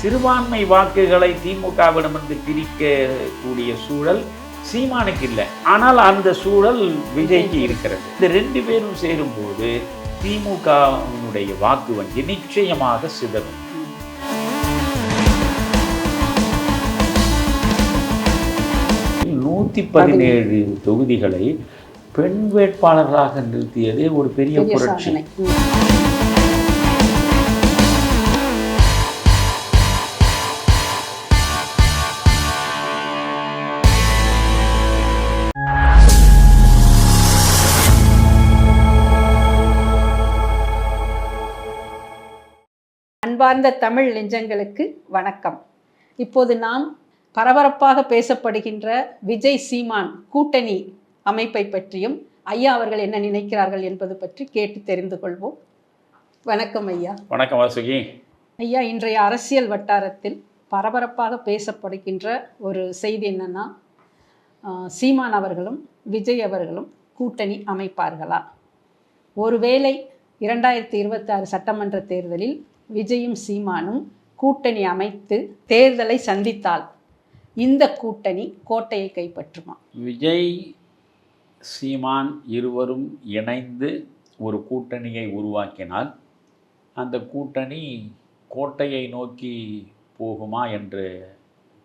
சிறுபான்மை வாக்குகளை திமுகவிடமிருந்து பிரிக்கக்கூடிய சூழல் சீமானுக்கு இல்லை. ஆனால் அந்த சூழல் விஜய்க்கு இருக்கிறது. இந்த ரெண்டு பேரும் சேரும்போது திமுகவினுடைய வாக்கு வங்கி நிச்சயமாக சிதறும். நூற்றி பதினேழு தொகுதிகளை பெண் வேட்பாளர்களாக நிறுத்தியதே ஒரு பெரிய பெரிய புரட்சி. அன்பார்ந்த தமிழ் நெஞ்சங்களுக்கு வணக்கம். இப்போது நாம் பரபரப்பாக பேசப்படுகின்ற விஜய் சீமான் கூட்டணி அமைப்பை பற்றியும் ஐயா அவர்கள் என்ன நினைக்கிறார்கள் என்பது பற்றி கேட்டு தெரிந்து கொள்வோம். வணக்கம் ஐயா. வணக்கம் வாசுகி. ஐயா இன்றைய அரசியல் வட்டாரத்தில் பரபரப்பாக பேசப்படுகின்ற ஒரு செய்தி என்னன்னா சீமான் அவர்களும் விஜய் அவர்களும் கூட்டணி அமைப்பார்களா? ஒருவேளை இரண்டாயிரத்தி இருபத்தாறு சட்டமன்ற தேர்தலில் விஜயும் சீமானும் கூட்டணி அமைத்து தேர்தலை சந்தித்தால் இந்த கூட்டணி கோட்டையை கைப்பற்றுமா? விஜய் சீமான் இருவரும் இணைந்து ஒரு கூட்டணியை உருவாக்கினால் அந்த கூட்டணி கோட்டையை நோக்கி போகுமா என்ற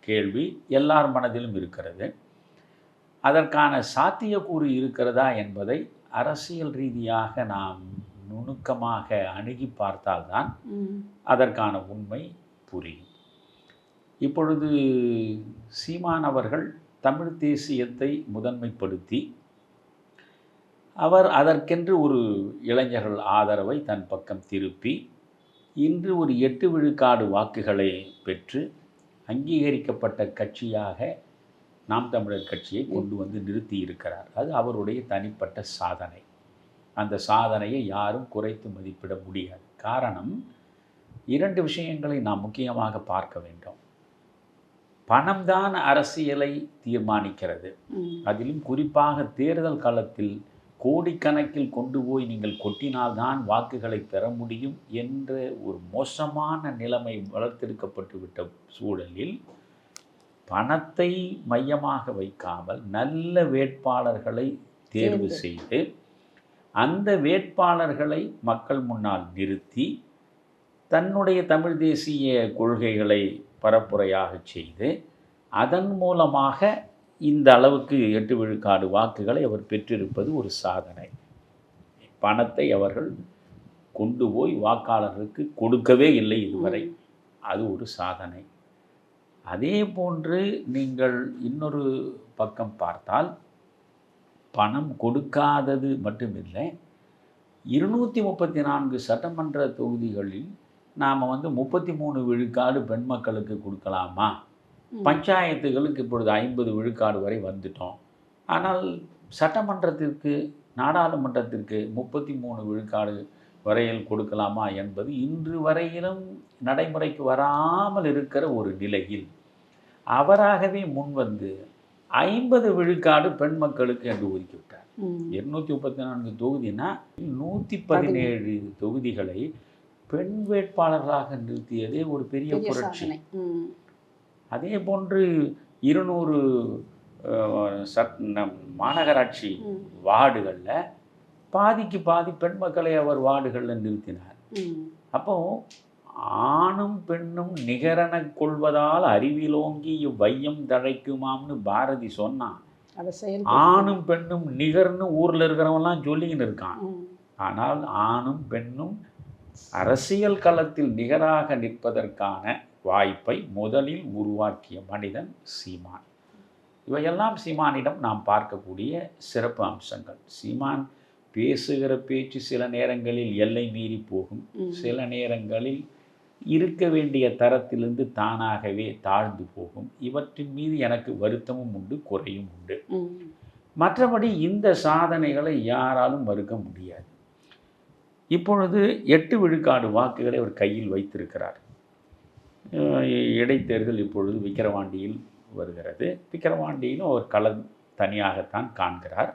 கேள்வி எல்லார் மனதிலும் இருக்கிறது. அதற்கான சாத்தியக்கூறு இருக்கிறதா என்பதை அரசியல் ரீதியாக நாம் நுணுக்கமாக அணுகி பார்த்தால்தான் அதற்கான உண்மை புரியும். இப்பொழுது சீமான் அவர்கள் தமிழ் தேசியத்தை முதன்மைப்படுத்தி அவர் அதற்கென்று ஒரு இளைஞர்கள் ஆதரவை தன் பக்கம் திருப்பி இன்று ஒரு எட்டு விழுக்காடு வாக்குகளை பெற்று அங்கீகரிக்கப்பட்ட கட்சியாக நாம் தமிழர் கட்சியை கொண்டு வந்து நிறுத்தி இருக்கிறார் அது அவருடைய தனிப்பட்ட சாதனை. அந்த சாதனையை யாரும் குறைத்து மதிப்பிட முடியாது. காரணம் இரண்டு விஷயங்களை நாம் முக்கியமாக பார்க்க வேண்டும். பணம்தான் அரசியலை தீர்மானிக்கிறது. அதிலும் குறிப்பாக தேர்தல் காலத்தில் கோடிக்கணக்கில் கொண்டு போய் நீங்கள் கொட்டினால்தான் வாக்குகளை பெற முடியும் என்ற ஒரு மோசமான நிலைமை வளர்த்தெடுக்கப்பட்டு விட்ட சூழலில் பணத்தை மையமாக வைக்காமல் நல்ல வேட்பாளர்களை தேர்வு. செய்து அந்த வேட்பாளர்களை மக்கள் முன்னால் நிறுத்தி தன்னுடைய தமிழ் தேசிய கொள்கைகளை பரப்புரையாக செய்து அதன் மூலமாக இந்த அளவுக்கு எட்டு விழுக்காடு வாக்குகளை அவர் பெற்றிருப்பது ஒரு சாதனை. பணத்தை அவர்கள் கொண்டு போய் வாக்காளர்களுக்கு கொடுக்கவே இல்லை இதுவரை. அது ஒரு சாதனை. அதே போன்று நீங்கள் இன்னொரு பக்கம் பார்த்தால் பணம் கொடுக்காதது மட்டுமில்லை. இருநூற்றி முப்பத்தி நான்கு சட்டமன்ற தொகுதிகளில் நாம் வந்து முப்பத்தி மூணு விழுக்காடு பெண் மக்களுக்கு கொடுக்கலாமா. பஞ்சாயத்துகளுக்கு இப்பொழுது ஐம்பது விழுக்காடு வரை வந்துட்டோம். ஆனால் சட்டமன்றத்திற்கு நாடாளுமன்றத்திற்கு முப்பத்தி மூணு விழுக்காடு வரையில் கொடுக்கலாமா என்பது இன்று வரையிலும் நடைமுறைக்கு வராமல் இருக்கிற ஒரு நிலையில் அவராகவே முன்வந்து ஐம்பது விழுக்காடு பெண் மக்களுக்கு என்று ஒதுக்கிவிட்டார். இருநூத்தி முப்பத்தி நான்கு தொகுதினா நூற்றி பதினேழு தொகுதிகளை பெண் வேட்பாளர்களாக நிறுத்தியதே ஒரு பெரிய புரட்சி. அதே போன்று இருநூறு சட் மாநகராட்சி வார்டுகளில் பாதிக்கு பாதி பெண் மக்களை அவர் வார்டுகளில் நிறுத்தினார். அப்போ ஆணும் பெண்ணும் நிகரென கொள்வதால் அறிவிலோங்கி இவ்வையம் தழைக்குமாம்னு பாரதி சொன்னான். ஆணும் பெண்ணும் நிகர்னு ஊரில் இருக்கிறவன்லாம் சொல்லிக்கின்னு இருக்கான். ஆனால் ஆணும் பெண்ணும் அரசியல் களத்தில் நிகராக நிற்பதற்கான வாய்ப்பை முதலில் உருவாக்கிய மனிதன் சீமான். இவையெல்லாம் சீமானிடம் நாம் பார்க்கக்கூடிய சிறப்பு அம்சங்கள். சீமான் பேசுகிற பேச்சு சில நேரங்களில் எல்லை மீறி போகும். சில நேரங்களில் இருக்க வேண்டிய தரத்திலிருந்து தானாகவே தாழ்ந்து போகும். இவற்றின் மீது எனக்கு வருத்தமும் உண்டு குறையும் உண்டு. மற்றபடி இந்த சாதனைகளை யாராலும் மறுக்க முடியாது. இப்பொழுது எட்டு விழுக்காடு வாக்குகளை அவர் கையில் வைத்திருக்கிறார். இடைத்தேர்தல் இப்பொழுது விக்கிரவாண்டியில் வருகிறது. விக்கிரவாண்டியிலும் அவர் களம் தனியாகத்தான் காண்கிறார்.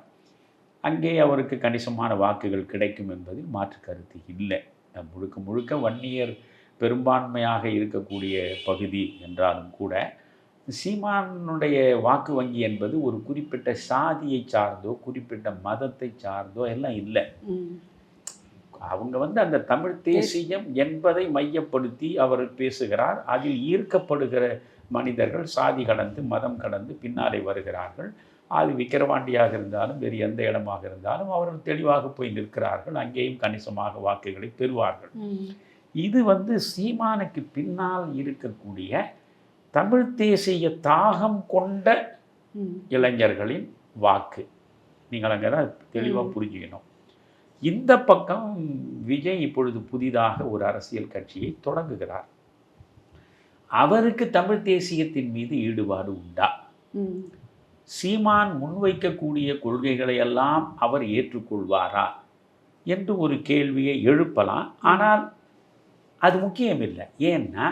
அங்கே அவருக்கு கணிசமான வாக்குகள் கிடைக்கும் என்பதில் மாற்று கருத்து இல்லை. முழுக்க முழுக்க வன்னியர் பெரும்பான்மையாக இருக்கக்கூடிய பகுதி என்றாலும் கூட சீமானுடைய வாக்கு வங்கி என்பது ஒரு குறிப்பிட்ட சாதியை சார்ந்தோ குறிப்பிட்ட மதத்தை சார்ந்தோ எல்லாம் இல்லை. அவங்க வந்து அந்த தமிழ் தேசியம் என்பதை மையப்படுத்தி அவர் பேசுகிறார். அதில் ஈர்க்கப்படுகிற மனிதர்கள் சாதி கடந்து மதம் கடந்து பின்னாலே வருகிறார்கள். அது விக்கிரவாண்டியாக இருந்தாலும் வேறு எந்த இடமாக இருந்தாலும் அவர்கள் தெளிவாக போய் நிற்கிறார்கள். அங்கேயும் கணிசமாக வாக்குகளை பெறுவார்கள். இது வந்து சீமானுக்கு பின்னால் இருக்கக்கூடிய தமிழ் தேசிய தாகம் கொண்ட. இளைஞர்களின் வாக்கு நீங்கள் அங்கே தான் தெளிவாக. புரிஞ்சுக்கணும் இந்த பக்கம் விஜய் இப்பொழுது புதிதாக ஒரு அரசியல் கட்சியை தொடங்குகிறார் அவருக்கு தமிழ் தேசியத்தின் மீது ஈடுபாடு உண்டா. சீமான் முன்வைக்கக்கூடிய கொள்கைகளை எல்லாம் அவர் ஏற்றுக்கொள்வாரா என்று ஒரு கேள்வியை எழுப்பலாம் ஆனால் அது முக்கியமில்லை. ஏன்னா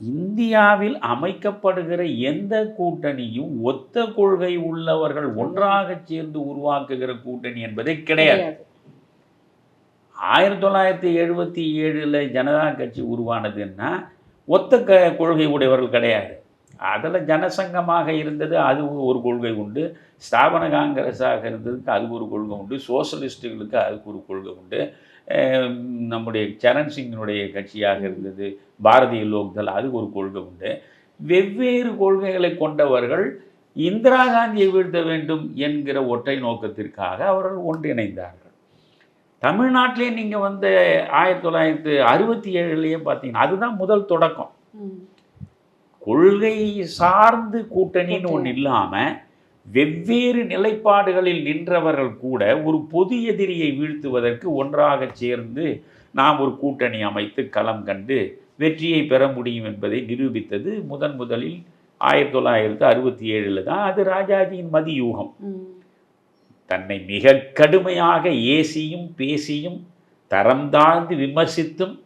இந்தியாவில் அமைக்கப்படுகிற எந்த கூட்டணியும் ஒத்த கொள்கை உள்ளவர்கள் ஒன்றாக சேர்ந்து உருவாக்குகிற கூட்டணி என்பதே கிடையாது. ஆயிரத்தி தொள்ளாயிரத்தி எழுபத்தி ஏழில் ஜனதா கட்சி உருவானதுன்னா ஒத்த க கொள்கை உடையவர்கள் கிடையாது. அதில் ஜனசங்கமாக இருந்தது அது ஒரு கொள்கை உண்டு. ஸ்தாபன காங்கிரஸாக இருந்ததுக்கு அது ஒரு கொள்கை உண்டு. சோசலிஸ்ட்டுகளுக்கு அதுக்கு ஒரு கொள்கை உண்டு. நம்முடைய சரண் சிங்கினுடைய கட்சியாக இருந்தது பாரதிய லோக்தள் அதுக்கு ஒரு கொள்கை உண்டு. வெவ்வேறு கொள்கைகளை கொண்டவர்கள் இந்திரா காந்தியை வீழ்த்த வேண்டும் என்கிற ஒற்றை நோக்கத்திற்காக அவர்கள் ஒன்றிணைந்தார்கள். தமிழ்நாட்டிலே நீங்கள் வந்து ஆயிரத்தி தொள்ளாயிரத்து அறுபத்தி ஏழுலேயே பார்த்தீங்கன்னா அதுதான் முதல் தொடக்கம். கொள்கை சார்ந்து கூட்டணின்னு ஒன்று இல்லாமல் வெவ்வேறு நிலைப்பாடுகளில் நின்றவர்கள் கூட ஒரு பொது எதிரியை வீழ்த்துவதற்கு ஒன்றாக சேர்ந்து நாம் ஒரு கூட்டணி அமைத்து களம் கண்டு வெற்றியை பெற முடியும் என்பதை நிரூபித்தது முதன் முதலில் ஆயிரத்தி தொள்ளாயிரத்து அறுபத்தி ஏழில் தான். அது ராஜாஜியின் மதியூகம். தன்னை மிக கடுமையாக ஏசியும் பேசியும் தரம் தாழ்ந்து விமர்சித்தும்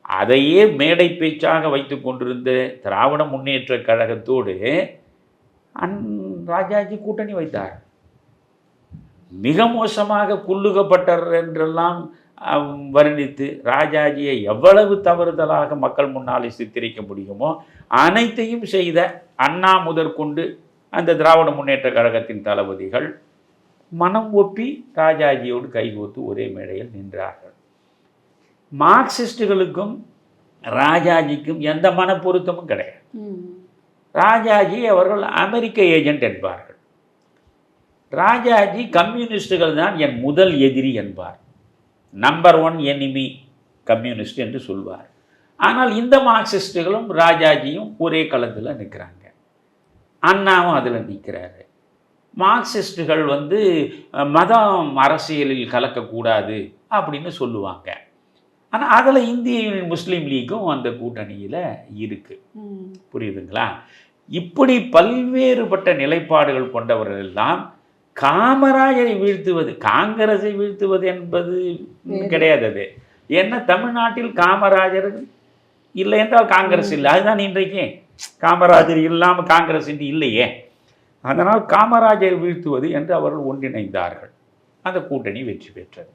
அதையே மேடை பேச்சாக வைத்து கொண்டிருந்த திராவிட முன்னேற்ற கழகத்தோடு அன் ராஜாஜி கூட்டணி வைத்தார். மிக மோசமாக குள்ளுகப்பட்டர் என்றெல்லாம் வர்ணித்து ராஜாஜியை எவ்வளவு தவறுதலாக மக்கள் முன்னாலே சித்தரிக்க முடியுமோ அனைத்தையும் செய்த அண்ணா முதற்கொண்டு அந்த திராவிட முன்னேற்ற கழகத்தின் தளபதிகள் மனம் ஒப்பி ராஜாஜியோடு கைகோத்து ஒரே மேடையில் நின்றார்கள். மார்க்சிஸ்டுகளுக்கும் ராஜாஜிக்கும் எந்த மன பொருத்தமும் கிடையாது ராஜாஜி அவர்கள் அமெரிக்க ஏஜென்ட் என்பார்கள். ராஜாஜி கம்யூனிஸ்டுகள் தான் என் முதல் எதிரி என்பார். நம்பர் ஒன் எனிமி கம்யூனிஸ்ட் என்று சொல்வார். ஆனால் இந்த மார்க்சிஸ்டுகளும் ராஜாஜியும் ஒரே களத்தில் நிற்கிறாங்க அண்ணாவும் அதில் நிற்கிறாரு மார்க்சிஸ்டுகள் வந்து மதம் அரசியலில் கலக்கக்கூடாது அப்படின்னு சொல்லுவாங்க. ஆனால் அதில் இந்திய யூனியன் முஸ்லீம் லீக்கும் அந்த கூட்டணியில் இருக்குது. புரியுதுங்களா? இப்படி பல்வேறுபட்ட நிலைப்பாடுகள் கொண்டவர்கள் எல்லாம் காமராஜரை வீழ்த்துவது காங்கிரஸை வீழ்த்துவது என்பது. கிடையாது அது. ஏன்னா தமிழ்நாட்டில் காமராஜர் இல்லை என்றால் காங்கிரஸ் இல்லை. அதுதான் இன்றைக்கு. காமராஜர் இல்லாமல் காங்கிரஸ் இன்று இல்லையே. அதனால் காமராஜரை வீழ்த்துவது என்று அவர்கள் ஒன்றிணைந்தார்கள். அந்த கூட்டணி வெற்றி பெற்றது.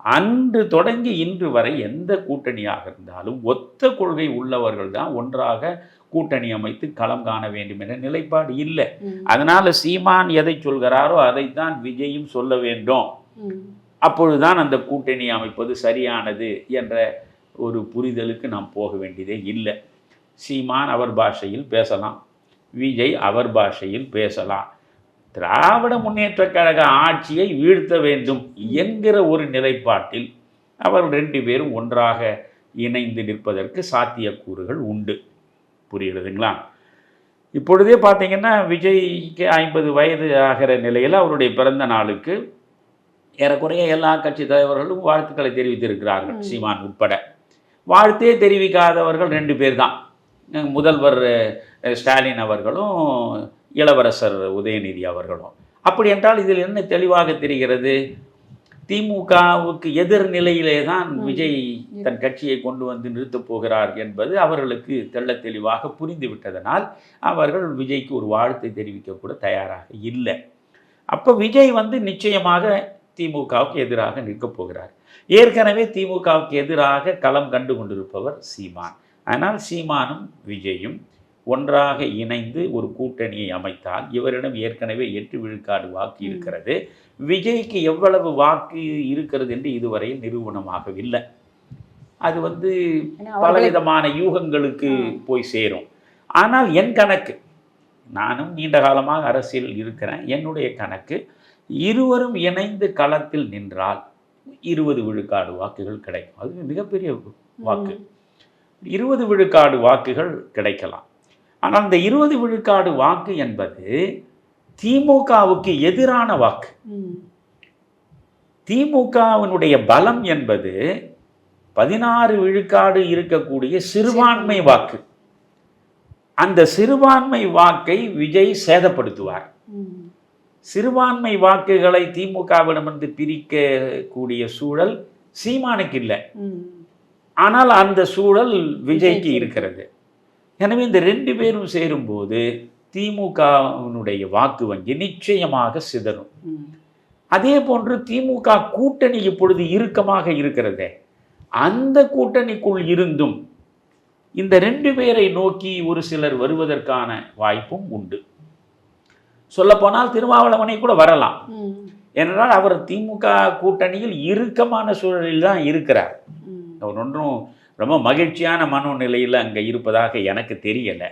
அன்று தொடங்கி இன்று வரை எந்த கூட்டணியாக இருந்தாலும் ஒத்த கொள்கை உள்ளவர்கள் தான் ஒன்றாக கூட்டணி அமைத்து களம் காண வேண்டும் என்ற நிலைப்பாடு இல்லை. அதனால சீமான் எதை சொல்கிறாரோ அதைத்தான் விஜயும் சொல்ல வேண்டும். அப்பொழுதுதான் அந்த கூட்டணி அமைப்பது சரியானது என்ற ஒரு புரிதலுக்கு நாம் போக வேண்டியதே இல்லை. சீமான் அவர் பாஷையில் பேசலாம். விஜய் அவர் பாஷையில் பேசலாம். திராவிட முன்னேற்றக் கழக ஆட்சியை வீழ்த்த வேண்டும் என்கிற ஒரு நிலைப்பாட்டில் அவர் ரெண்டு பேரும் ஒன்றாக இணைந்து நிற்பதற்கு சாத்தியக்கூறுகள் உண்டு. புரியுறதுங்களா இப்பொழுதே பார்த்தீங்கன்னா விஜய்க்கு ஐம்பது வயது ஆகிற நிலையில் அவருடைய பிறந்த நாளுக்கு ஏறக்குறைய எல்லா கட்சி தலைவர்களும் வாழ்த்துக்களை தெரிவித்திருக்கிறார்கள். சீமான் உட்பட. வாழ்த்தே தெரிவிக்காதவர்கள் ரெண்டு பேர் தான் முதல்வர் ஸ்டாலின் அவர்களும் இளவரசர் உதயநிதி அவர்களும். அப்படி என்றால் இதில் என்ன தெளிவாக தெரிகிறது? திமுகவுக்கு எதிர்நிலையிலே தான். விஜய் தன் கட்சியை கொண்டு வந்து நிறுத்தப் போகிறார் என்பது அவர்களுக்கு தெள்ளத் தெளிவாக புரிந்து விட்டதனால் அவர்கள் விஜய்க்கு ஒரு வாழ்த்தை தெரிவிக்க கூட தயாராக இல்லை. அப்போ விஜய் வந்து நிச்சயமாக திமுகவுக்கு எதிராக நிற்கப் போகிறார். ஏற்கனவே திமுகவுக்கு எதிராக களம் கண்டு கொண்டிருப்பவர் சீமான். ஆனால் சீமானும் விஜயும் ஒன்றாக இணைந்து ஒரு கூட்டணியை அமைத்தால் இவரிடம் ஏற்கனவே எட்டு விழுக்காடு வாக்கு. இருக்கிறது விஜய்க்கு எவ்வளவு வாக்கு இருக்கிறது என்று இதுவரை நிரூபணமாகவில்லை அது வந்து பலவிதமான யூகங்களுக்கு. போய் சேரும் ஆனால் என் கணக்கு நானும் நீண்ட காலமாக அரசியல் இருக்கிறேன் என்னுடைய கணக்கு இருவரும் இணைந்து களத்தில் நின்றால் இருபது விழுக்காடு வாக்குகள் கிடைக்கும் அது மிகப்பெரிய வாக்கு. இருபது விழுக்காடு வாக்குகள் கிடைக்கலாம் ஆனால் அந்த இருபது விழுக்காடு வாக்கு என்பது திமுகவுக்கு எதிரான வாக்கு. திமுகவினுடைய பலம் என்பது பதினாறு விழுக்காடு இருக்கக்கூடிய சிறுபான்மை வாக்கு. அந்த சிறுபான்மை வாக்கை விஜய் சேதப்படுத்துவார். சிறுபான்மை வாக்குகளை திமுகவிடமிருந்து பிரிக்கக்கூடிய சூழல் சீமானுக்கு இல்லை. ஆனால் அந்த சூழல் விஜய்க்கு. இருக்கிறது. எனவே இந்த ரெண்டு பேரும் சேரும்போது திமுகவினுடைய வாக்கு வங்கி நிச்சயமாக சிதறும். அதே போன்று திமுக கூட்டணி இப்பொழுது இறுக்கமாக இருக்கிறதே அந்த கூட்டணிக்குள் இருந்தும் இந்த ரெண்டு பேரை நோக்கி ஒரு சிலர் வருவதற்கான வாய்ப்பும் உண்டு சொல்லப்போனால் திருமாவளவனை கூட வரலாம். ஏனென்றால் அவர் திமுக கூட்டணியில் இறுக்கமான சூழலில் தான் இருக்கிறார். அவர் ஒன்றும் ரொம்ப மகிழ்ச்சியான மனோநிலையில் அங்கே இருப்பதாக எனக்கு தெரியலை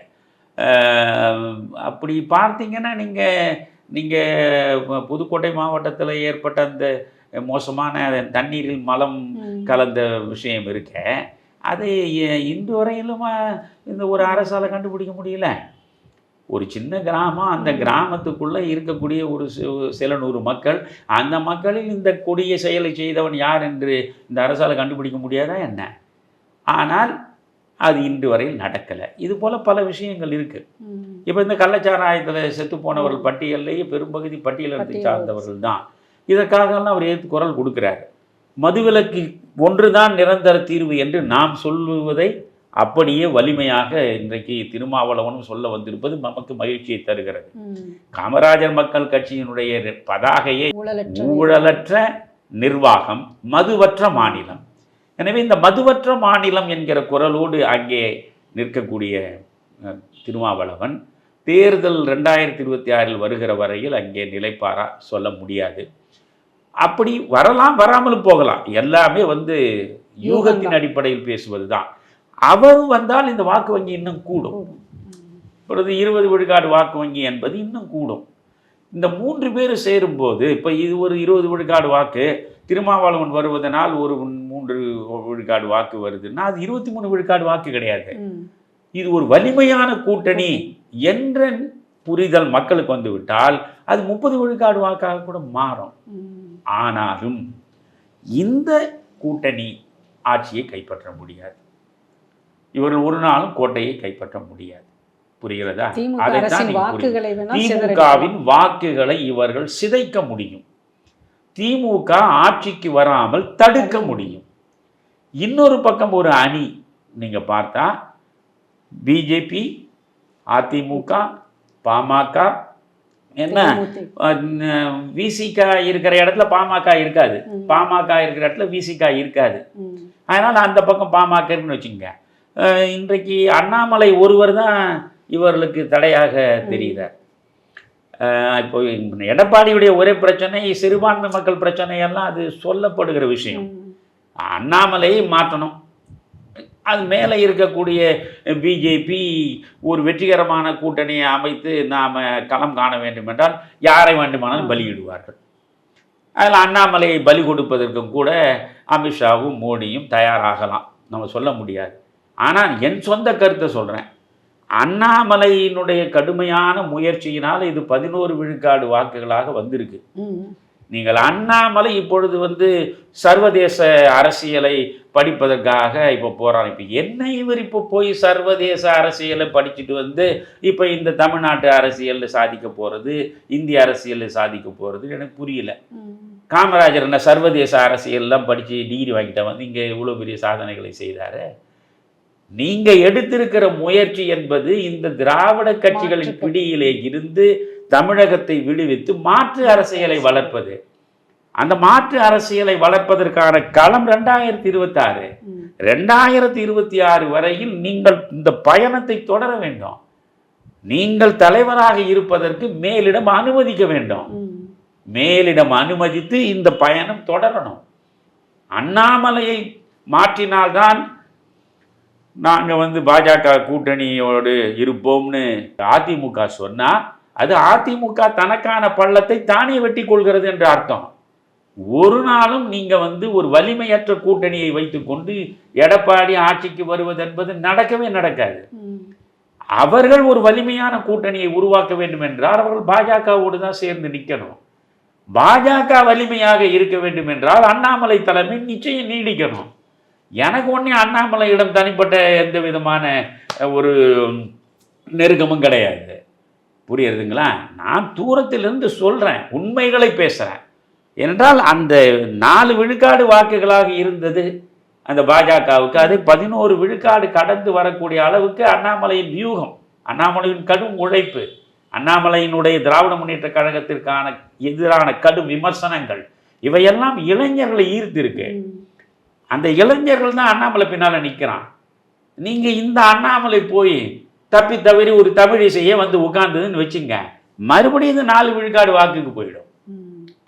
அப்படி பார்த்தீங்கன்னா நீங்கள் நீங்கள் புதுக்கோட்டை மாவட்டத்தில் ஏற்பட்ட அந்த மோசமான தண்ணீரில் மலம். கலந்த விஷயம் இருக்க அது இன்று வரையிலுமா இந்த ஒரு அரசால் கண்டுபிடிக்க முடியல ஒரு சின்ன கிராமம் அந்த. கிராமத்துக்குள்ளே இருக்கக்கூடிய ஒரு சில நூறு மக்கள் அந்த மக்களில் இந்த கொடிய செயலை செய்தவன் யார் என்று இந்த அரசால் கண்டுபிடிக்க முடியாதா என்ன ஆனால் அது இன்று வரையில் நடக்கலை இது போல் பல விஷயங்கள் இருக்குது. இப்போ இந்த கள்ளச்சாராயத்தில் செத்து போனவர்கள் பட்டியல்லையே பெரும்பகுதி பட்டியல். சார்ந்தவர்கள் தான் இதற்காகலாம் அவர் ஏற்று குரல் கொடுக்கிறார் மதுவிலக்கு ஒன்றுதான் நிரந்தர தீர்வு என்று நாம் சொல்லுவதை அப்படியே வலிமையாக இன்றைக்கு திருமாவளவனும் சொல்ல வந்திருப்பது நமக்கு மகிழ்ச்சியை தருகிறது. காமராஜர் மக்கள் கட்சியினுடைய பதாகையை ஊழலற்ற நிர்வாகம் மதுவற்ற மாநிலம் எனவே இந்த மதுவற்ற மாநிலம் என்கிற குரலோடு அங்கே நிற்கக்கூடிய திருமாவளவன் தேர்தல் ரெண்டாயிரத்தி இருபத்தி ஆறில் வருகிற வரையில் அங்கே நிலைப்பாரா சொல்ல முடியாது. அப்படி வரலாம் வராமலும் போகலாம். எல்லாமே வந்து யூகத்தின். அடிப்படையில் பேசுவது தான். அவர் வந்தால் இந்த வாக்கு வங்கி இன்னும் கூடும். இப்பொழுது இருபது விழுக்காடு வாக்கு வங்கி என்பது இன்னும் கூடும். இந்த மூன்று பேர் சேரும்போது இப்போ இது ஒரு இருபது விழுக்காடு வாக்கு திருமாவளவன் வருவதனால் ஒரு மூன்று விழுக்காடு வாக்கு வருதுன்னா அது இருபத்தி மூணு விழுக்காடு வாக்கு கிடையாது. இது ஒரு வலிமையான கூட்டணி என்ற புரிதல் மக்களுக்கு வந்து விட்டால் அது முப்பது விழுக்காடு வாக்காக கூட மாறும். ஆனாலும் இந்த கூட்டணி ஆட்சியை கைப்பற்ற முடியாது. இவர்கள் ஒரு நாளும் கோட்டையை கைப்பற்ற முடியாது. புரிகிறதா? அதைத்தான். திமுகவின் வாக்குகளை இவர்கள் சிதைக்க முடியும். திமுக ஆட்சிக்கு வராமல் தடுக்க முடியும். இன்னொரு பக்கம் ஒரு அணி நீங்க பார்த்தா பிஜேபி அதிமுக பாமக என்ன. விசிக இருக்கிற இடத்துல பாமக இருக்காது. பாமக இருக்கிற இடத்துல விசிக இருக்காது. அதனால் அந்த பக்கம் பாமகன்னு வச்சுங்க அஹ் இன்றைக்கு அண்ணாமலை ஒருவர் தான் இவர்களுக்கு தடையாக தெரிகிறார் இப்போ எடப்பாடியுடைய ஒரே பிரச்சனை சிறுபான்மை மக்கள் பிரச்சனை எல்லாம் அது சொல்லப்படுகிற விஷயம். அண்ணாமலையை மாற்றணும். அது மேலே இருக்கக்கூடிய பிஜேபி ஒரு வெற்றிகரமான கூட்டணியை அமைத்து நாம் களம் காண வேண்டும் என்றால் யாரை வேண்டுமானாலும் பலியிடுவார்கள். அதில் அண்ணாமலையை பலி கொடுப்பதற்கும் கூட அமித்ஷாவும் மோடியும் தயாராகலாம். நம்ம சொல்ல முடியாது. ஆனால் என் சொந்த கருத்தை சொல்கிறேன் அண்ணாமலையினுடைய கடுமையான முயற்சியினால் இது பதினோரு விழுக்காடு வாக்குகளாக வந்திருக்கு. நீங்கள் அண்ணாமலை இப்பொழுது வந்து சர்வதேச அரசியலை படிப்பதற்காக இப்போ போகிறார் இப்போ என்ன இவர் இப்போ போய் சர்வதேச அரசியலை படிச்சுட்டு வந்து இப்போ இந்த தமிழ்நாட்டு அரசியலில் சாதிக்க போகிறது இந்திய அரசியலில் சாதிக்க போகிறது எனக்கு புரியல. காமராஜர் என்ன சர்வதேச அரசியல்லாம் படித்து டிகிரி வாங்கிட்ட வந்து இங்கே இவ்வளோ பெரிய சாதனைகளை செய்தாரு. நீங்கள் எடுத்திருக்கிற முயற்சி என்பது இந்த திராவிட கட்சிகளின் பிடியிலே இருந்து தமிழகத்தை விடுவித்து மாற்று அரசியலை வளர்ப்பது. அந்த மாற்று அரசியலை வளர்ப்பதற்கான களம் ரெண்டாயிரத்தி இருபத்தாறு. ரெண்டாயிரத்தி இருபத்தி ஆறு வரையில் நீங்கள் இந்த பயணத்தை தொடர வேண்டும். நீங்கள் தலைவராக இருப்பதற்கு மேலிடம் அனுமதிக்க வேண்டும். மேலிடம் அனுமதித்து இந்த பயணம் தொடரணும். அண்ணாமலையை மாற்றினால்தான் நாங்கள் வந்து பாஜக கூட்டணியோடு இருப்போம்னு அதிமுக சொன்னா அது அதிமுக தனக்கான பள்ளத்தை தானே வெட்டி கொள்கிறது என்ற அர்த்தம். ஒரு நாளும் நீங்க வந்து ஒரு வலிமையற்ற கூட்டணியை வைத்துக்கொண்டு எடப்பாடி ஆட்சிக்கு வருவது என்பது நடக்கவே நடக்காது. அவர்கள் ஒரு வலிமையான கூட்டணியை உருவாக்க வேண்டும் என்றால் அவர்கள் பாஜகவோடு தான் சேர்ந்து நிற்கணும் பாஜக வலிமையாக இருக்க வேண்டும் என்றால் அண்ணாமலை தலைமை நிச்சயம் நீடிக்கணும். எனக்கு ஒன்றே அண்ணாமலையிடம் தனிப்பட்ட எந்த விதமான ஒரு நெருக்கமும் கிடையாது. புரியுறதுங்களா? நான் தூரத்திலிருந்து சொல்கிறேன் உண்மைகளை பேசுகிறேன் என்றால் அந்த நாலு விழுக்காடு வாக்குகளாக இருந்தது அந்த பாஜகவுக்கு. அது பதினோரு விழுக்காடு கடந்து வரக்கூடிய அளவுக்கு அண்ணாமலையின் வியூகம் அண்ணாமலையின் கடும் உழைப்பு அண்ணாமலையினுடைய திராவிட முன்னேற்ற கழகத்திற்கான எதிரான கடும் விமர்சனங்கள் இவையெல்லாம் இளைஞர்களை ஈர்த்திருக்கு. அந்த இளைஞர்கள் தான் அண்ணாமலை பின்னால் நிற்கிறான் நீங்கள் இந்த அண்ணாமலை போய் தப்பி தவறி ஒரு தமிழிசையே வந்து உட்கார்ந்ததுன்னு வச்சுங்க மறுபடியும் இந்த நாலு விழுக்காடு வாக்குக்கு போயிடும்.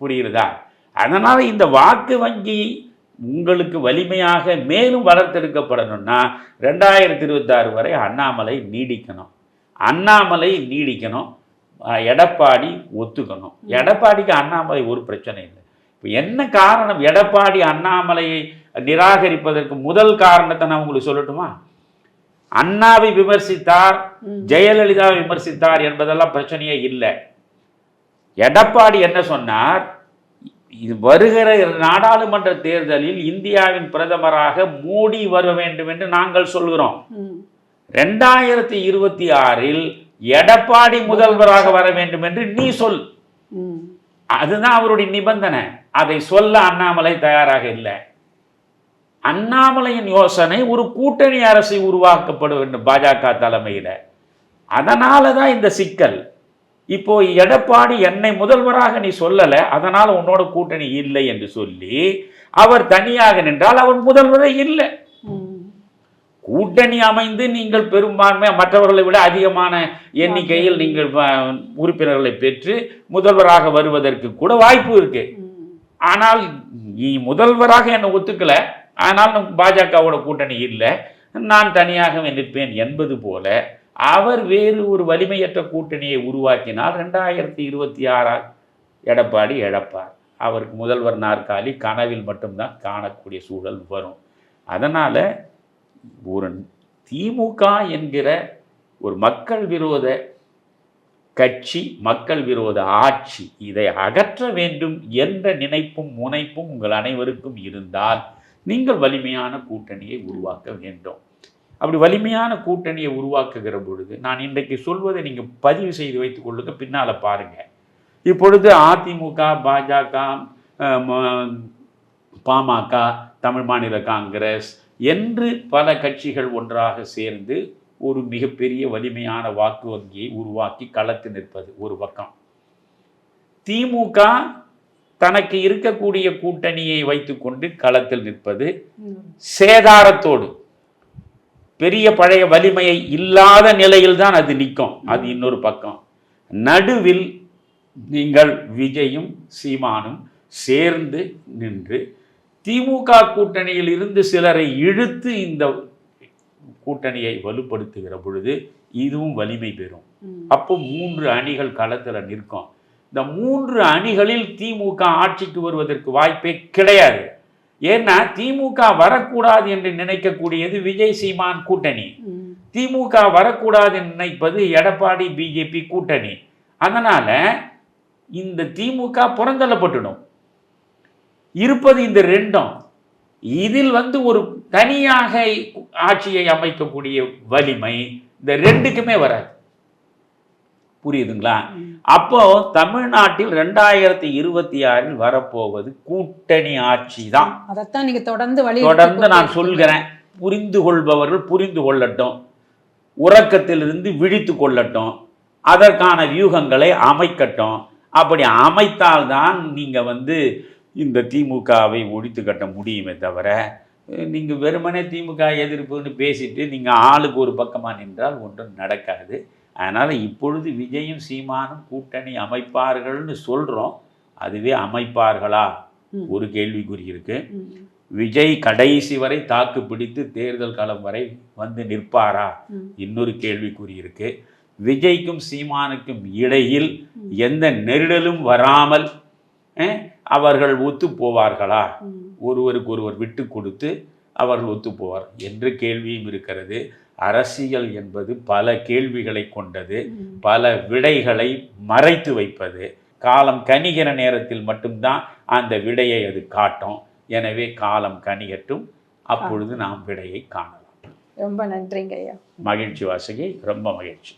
புரியுறதா அதனால இந்த வாக்கு வங்கி உங்களுக்கு வலிமையாக மேலும் வளர்த்தெடுக்கப்படணும்னா ரெண்டாயிரத்தி இருபத்தாறு வரை அண்ணாமலை நீடிக்கணும். அண்ணாமலை நீடிக்கணும். எடப்பாடி ஒத்துக்கணும். எடப்பாடிக்கு அண்ணாமலை ஒரு பிரச்சனை இல்லை. இப்போ என்ன காரணம் எடப்பாடி அண்ணாமலையை நிராகரிப்பதற்கு முதல் காரணத்தை நான் உங்களுக்கு சொல்லட்டுமா? அண்ணாவை விமர்சித்தார் ம். ஜெயலலிதா விமர்சித்தார் என்பதெல்லாம் பிரச்சனையே இல்லை எடப்பாடி என்ன சொன்னார் இது வருகிற நாடாளுமன்ற தேர்தலில் இந்தியாவின் பிரதமராக மோடி வர வேண்டும் என்று நாங்கள் சொல்கிறோம். ரெண்டாயிரத்தி இருபத்தி ஆறில் எடப்பாடி முதல்வராக வர வேண்டும் என்று நீ சொல். அதுதான் அவருடைய நிபந்தனை அதை சொல்ல அண்ணாமலை தயாராக இல்லை அண்ணாமலையின் யோசனை ஒரு கூட்டணி அரசு உருவாக்கப்பட வேண்டும் பாஜக தலைமையில் அதனால தான் இந்த சிக்கல் இப்போ எடப்பாடி என்னை முதல்வராக நீ சொல்லலை அதனால உன்னோட கூட்டணி இல்லை என்று சொல்லி அவர் தனியாக நின்றால் அவர் முதல்வரே இல்லை. கூட்டணி அமைந்து நீங்கள் பெரும்பான்மை மற்றவர்களை விட அதிகமான எண்ணிக்கையில் நீங்கள் உறுப்பினர்களை பெற்று முதல்வராக வருவதற்கு கூட வாய்ப்பு இருக்கு. ஆனால் நீ முதல்வராக என்னை ஒத்துக்கல ஆனால் பாஜகவோட கூட்டணி இல்லை. நான் தனியாக நிற்பேன் என்பது போல அவர் வேறு ஒரு வலிமையற்ற கூட்டணியை உருவாக்கினால் ரெண்டாயிரத்தி இருபத்தி ஆறா எடப்பாடி இழப்பார். அவருக்கு முதல்வர் நாற்காலி கனவில் மட்டும்தான் காணக்கூடிய சூழல் வரும். அதனால் ஒரு திமுக என்கிற ஒரு மக்கள் விரோத கட்சி மக்கள் விரோத ஆட்சி இதை அகற்ற வேண்டும் என்ற நினைப்பும் முனைப்பும் உங்கள் அனைவருக்கும் இருந்தால் நீங்கள் வலிமையான கூட்டணியை உருவாக்க வேண்டும். அப்படி வலிமையான கூட்டணியை உருவாக்குகிற பொழுது நான் இன்றைக்கு சொல்வதை நீங்கள் பதிவு செய்து வைத்துக் கொள்ளுங்க பின்னால் பாருங்கள் இப்பொழுது அதிமுக பாஜக பாமக தமிழ் மாநில காங்கிரஸ் என்று பல கட்சிகள் ஒன்றாக சேர்ந்து ஒரு மிகப்பெரிய வலிமையான வாக்கு வங்கியை உருவாக்கி களத்து நிற்பது ஒரு பக்கம். திமுக தனக்கு இருக்கக்கூடிய கூட்டணியை வைத்துக்கொண்டு களத்தில் நிற்பது. சேதாரத்தோடு. பெரிய பழைய வலிமையை இல்லாத நிலையில் தான் அது நிற்கும். அது இன்னொரு பக்கம். நடுவில் நீங்கள் விஜயும் சீமானும் சேர்ந்து நின்று திமுக கூட்டணியில் இருந்து சிலரை இழுத்து இந்த கூட்டணியை வலுப்படுத்துகிற பொழுது இதுவும் வலிமை பெறும். அப்போ மூன்று அணிகள் களத்தில் நிற்கும். இந்த மூன்று அணிகளில் திமுக ஆட்சிக்கு வருவதற்கு வாய்ப்பே கிடையாது. ஏன்னா திமுக வரக்கூடாது என்று நினைக்கக்கூடியது விஜய் சீமான் கூட்டணி. திமுக வரக்கூடாது என்று நினைப்பது எடப்பாடி பிஜேபி கூட்டணி. அதனால இந்த திமுக புறந்தள்ளப்பட்டுடும். இருப்பது இந்த ரெண்டும். இதில் வந்து ஒரு தனியாக ஆட்சியை அமைக்கக்கூடிய வலிமை இந்த ரெண்டுக்குமே வராது. புரியுதுங்களா. அப்போ தமிழ்நாட்டில் ரெண்டாயிரத்தி இருபத்தி ஆறில் வரப்போவது கூட்டணி ஆட்சி தான் அதைத்தான் நீங்க தொடர்ந்து வழி தொடர்ந்து நான் சொல்கிறேன். புரிந்து கொள்பவர்கள் புரிந்து கொள்ளட்டும் உறக்கத்திலிருந்து விழித்து கொள்ளட்டும். அதற்கான வியூகங்களை அமைக்கட்டும். அப்படி அமைத்தால்தான் நீங்கள் வந்து இந்த திமுகவை ஒழித்து கட்ட முடியுமே தவிர நீங்கள் வெறுமனே திமுக எதிர்ப்புன்னு பேசிட்டு நீங்கள் ஆளுக்கு ஒரு பக்கமாக நின்றால் ஒன்றும் நடக்காது. அதனால் இப்பொழுது விஜயும் சீமானும் கூட்டணி அமைப்பார்கள்னு சொல்கிறோம் அதுவே அமைப்பார்களா. ஒரு கேள்விக்குறி இருக்கு ம், விஜய் கடைசி வரை தாக்கு பிடித்து தேர்தல் காலம் வரை வந்து நிற்பாரா? இன்னொரு கேள்விக்குறி இருக்கு விஜய்க்கும் சீமானுக்கும் இடையில். எந்த நெருடலும் வராமல் அவர்கள் ஒத்து போவார்களா. ஒருவருக்கு ஒருவர் விட்டு கொடுத்து அவர்கள் ஒத்து போவார் என்ற கேள்வியும் இருக்கிறது. அரசியல் என்பது பல கேள்விகளை கொண்டது. பல விடைகளை மறைத்து வைப்பது. காலம் கனிகிற நேரத்தில் மட்டும்தான் அந்த விடையை அது காட்டும். எனவே காலம் கனிகட்டும் அப்பொழுது நாம் விடையை காணலாம். ரொம்ப நன்றிங்க ஐயா மகிழ்ச்சி வாசகி ரொம்ப மகிழ்ச்சி.